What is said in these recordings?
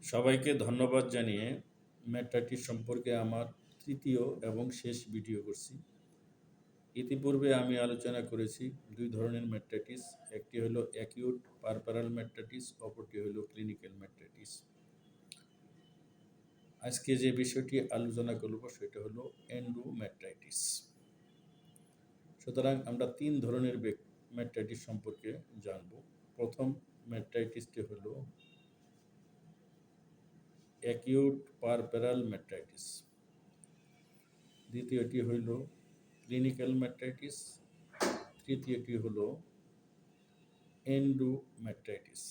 সবাইকে ধন্যবাদ জানিয়ে ম্যাটারটি সম্পর্কে আমার তৃতীয় এবং শেষ ভিডিও করছি। ইতিপূর্বে আমি আলোচনা করেছি দুই ধরনের ম্যাট্রাইটিস একটি হলো অ্যাকিউট পারপারাল ম্যাট্রাইটিস অপরটি হলো ক্লিনিক্যাল ম্যাট্রাইটিস আজকে যে বিষয়টি আলোচনা করব সেটা হলো এন্ডোম্যাট্রাইটিস। সুতরাং আমরা তিন ধরনের ম্যাট্রাইটিস সম্পর্কে জানব। প্রথম ম্যাট্রাইটিসটি হলো অ্যাকিউট পারপেরাল ম্যাট্রাইটিস। দ্বিতীয়টি হইল ক্লিনিক্যাল ম্যাট্রাইটিস। তৃতীয়টি হল এন্ডোম্যাট্রাইটিস।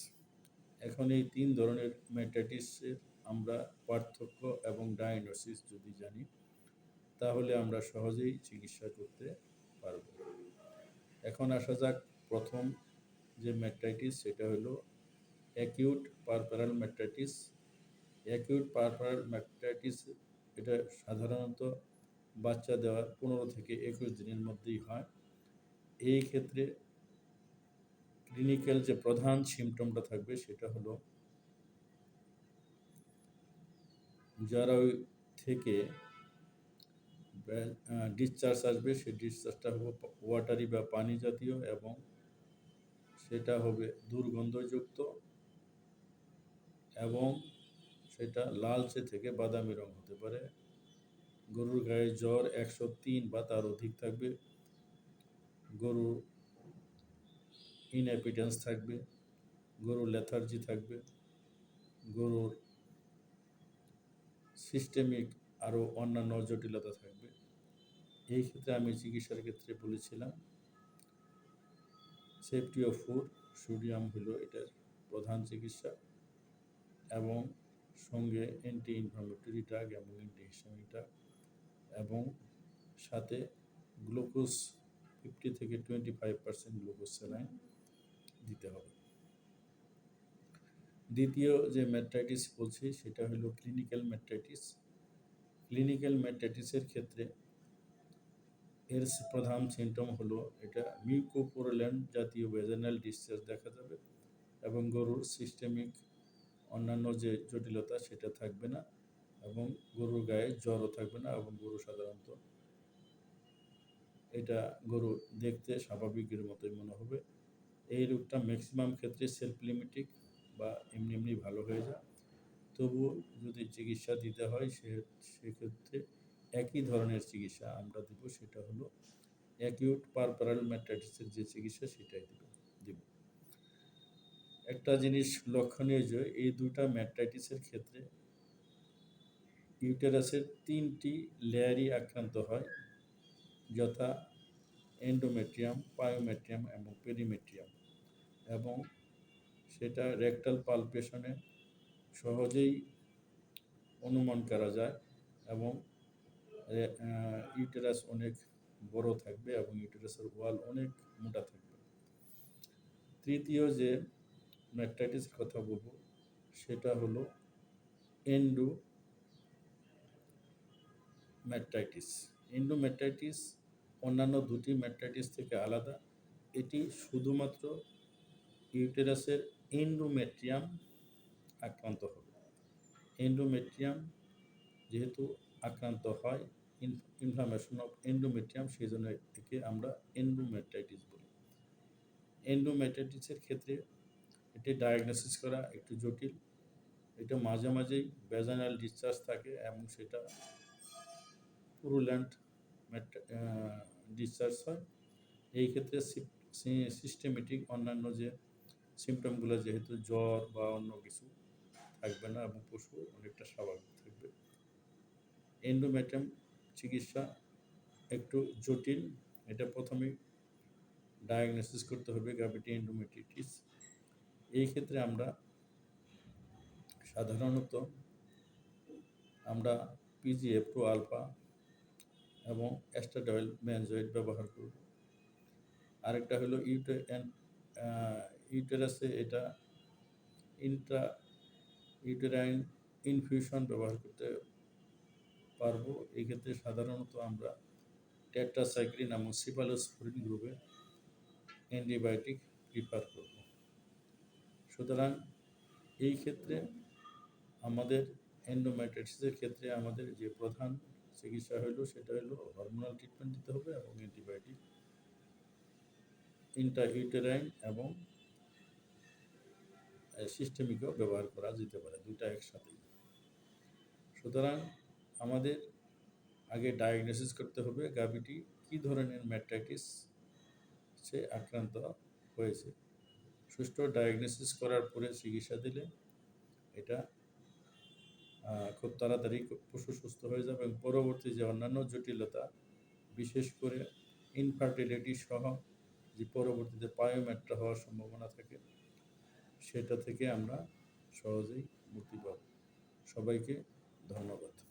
এখন এই তিন ধরনের ম্যাট্রাইটিসের আমরা পার্থক্য এবং ডায়াগনোসিস যদি জানি, তাহলে আমরা সহজেই চিকিৎসা করতে পারব। এখন আসা যাক প্রথম যে ম্যাট্রাইটিস, সেটা হলো acute puerperal metritis. Acute puerperal metritis এটা সাধারণত বাচ্চা দেওয়ার পনেরো থেকে একুশ দিনের মধ্যেই হয়। এই ক্ষেত্রে ক্লিনিক্যাল যে প্রধান সিমটমটা থাকবে সেটা হলো, যারা ওই থেকে ডিসচার্জ আসবে, সেই ডিসচার্জটা হবে ওয়াটারি বা পানি জাতীয় এবং সেটা হবে দুর্গন্ধযুক্ত এবং সেটা লালচে থেকে বাদামি রং হতে পারে। গরুর গায়ে জ্বর একশো তিন বা তার অধিক থাকবে। গরুর ইনঅ্যাপিটেন্স থাকবে। গরুর লেথার্জি থাকবে। গরুর সিস্টেমিক আরও অন্যান্য জটিলতা থাকবে। এই ক্ষেত্রে আমি চিকিৎসার ক্ষেত্রে বলেছিলাম সেফটি অফ ফুড সোডিয়াম হলো এটার প্রধান চিকিৎসা এবং সঙ্গে অ্যান্টি ইনফ্লামেটরি ড্রাগ এবং অ্যান্টি হিস্টামিক ড্রাগ এবং সাথে গ্লুকোজ ফিফটি থেকে twenty five percent glucose saline দিতে হবে। দ্বিতীয় যে ম্যাট্রাইটিস বলছি, সেটা হলো ক্লিনিক্যাল ম্যাট্রাইটিস ক্লিনিক্যাল ম্যাট্রাইটিসের ক্ষেত্রে এর প্রধান সিমটম হলো এটা মিউকোপোরল্যান্ড জাতীয় ভেজেনাল ডিসচার্জ দেখা যাবে এবং গরুর সিস্টেমিক অন্যান্য যে জটিলতা সেটা থাকবে না এবং গরুর গায়ে জ্বরও থাকবে না এবং গরু সাধারণত এটা গরু দেখতে স্বাভাবিকের মতোই মনে হবে। এই রোগটা ম্যাক্সিমাম ক্ষেত্রে সেলফ লিমিটিক বা এমনি এমনি ভালো হয়ে যায়। তবুও যদি চিকিৎসা দিতে হয় সে, সেক্ষেত্রে একই ধরনের চিকিৎসা আমরা দেবো, সেটা হলো অ্যাকিউট পারপারাল ম্যাট্রাইটিসের যে চিকিৎসা সেটাই দেব। একটা জিনিস লক্ষণীয় যে এই দুটা ম্যাট্রাইটিসের ক্ষেত্রে ইউটেরাসের তিনটি লেয়ারই আক্রান্ত হয়, যথা এন্ডোমেট্রিয়াম, পায়োমেট্রিয়াম এবং পেরিমেট্রিয়াম। এবং সেটা রেকটাল পালপেশনে সহজেই অনুমান করা যায় এবং ইউটেরাস অনেক বড় থাকবে এবং ইউটেরাসের ওয়াল অনেক মোটা থাকবে। তৃতীয় যে ম্যাট্রাইটিসের কথা বলব, সেটা হলো এন্ডো ম্যাট্রাইটিস। এন্ডোম্যাট্রাইটিস অন্যান্য দুটি ম্যাট্রাইটিস থেকে আলাদা। এটি শুধুমাত্র ইউটেরাসের এন্ডোমেট্রিয়াম আক্রান্ত হবে। এন্ডোমেট্রিয়াম যেহেতু আক্রান্ত হয় ইনফ্লামেশন অফ এন্ডোমেট্রিয়াম সেই জন্য একে আমরা এন্ডোমেট্রাইটিস বলি। এন্ডোমেট্রাইটিসের ক্ষেত্রে এটি ডায়াগনোসিস করা একটু জটিল। এটা মাঝে মাঝেই ভেজানাল ডিসচার্জ থাকে এবং সেটা পুরুল্যান্ড ডিসচার্জ হয়। এই ক্ষেত্রে সিস্টেমেটিক অন্যান্য যে সিমটমগুলো যেহেতু জ্বর বা অন্য কিছু থাকবে না এবং পশু অনেকটা স্বাভাবিক থাকবে। এন্ডোমেট্রাম চিকিৎসা একটু জটিল। এটা প্রথমে ডায়াগনোসিস করতে হবে গ্যাভিটি এন্ডোমেট্রিটিস এই ক্ষেত্রে আমরা সাধারণত আমরা পিজিএফ টু আলফা এবং অ্যাস্টাডয়েল ম্যানজয়েড ব্যবহার করব। আরেকটা হলো ইউটে ইউটেরাসে এটা ইন্ট্রা ইউটেরাইন ইনফিউশন ব্যবহার করতে পারব। এক্ষেত্রে সাধারণত আমরা টেট্রাসাইক্লিন এবং সিপালোস্পোরিন গ্রুপে অ্যান্টিবায়োটিক প্রিফার করব। সুতরাং এই ক্ষেত্রে আমাদের এন্ডোমেট্রাইটিসের ক্ষেত্রে আমাদের যে প্রধান চিকিৎসা হলো সেটা হলো হরমোনাল ট্রিটমেন্ট দিতে হবে এবং অ্যান্টিবায়োটিক ইন্টারইউটেরাইন এবং সিস্টেমিকও ব্যবহার করা যেতে পারে দুটা একসাথেই। সুতরাং আমাদের আগে ডায়াগনোসিস করতে হবে গাভীটি কী ধরনের ম্যাট্রাইটিস সে আক্রান্ত হয়েছে। সুষ্ঠু ডায়াগনোসিস করার পরে চিকিৎসা দিলে এটা খুব তাড়াতাড়ি পশু সুস্থ হয়ে যাবে এবং পরবর্তী যে অন্যান্য জটিলতা, বিশেষ করে ইনফার্টিলিটি সহ যে পরবর্তীতে পায়োমেট্রা হওয়ার সম্ভাবনা থাকে, সেটা থেকে আমরা সহজেই মুক্তি পাব। সবাইকে ধন্যবাদ।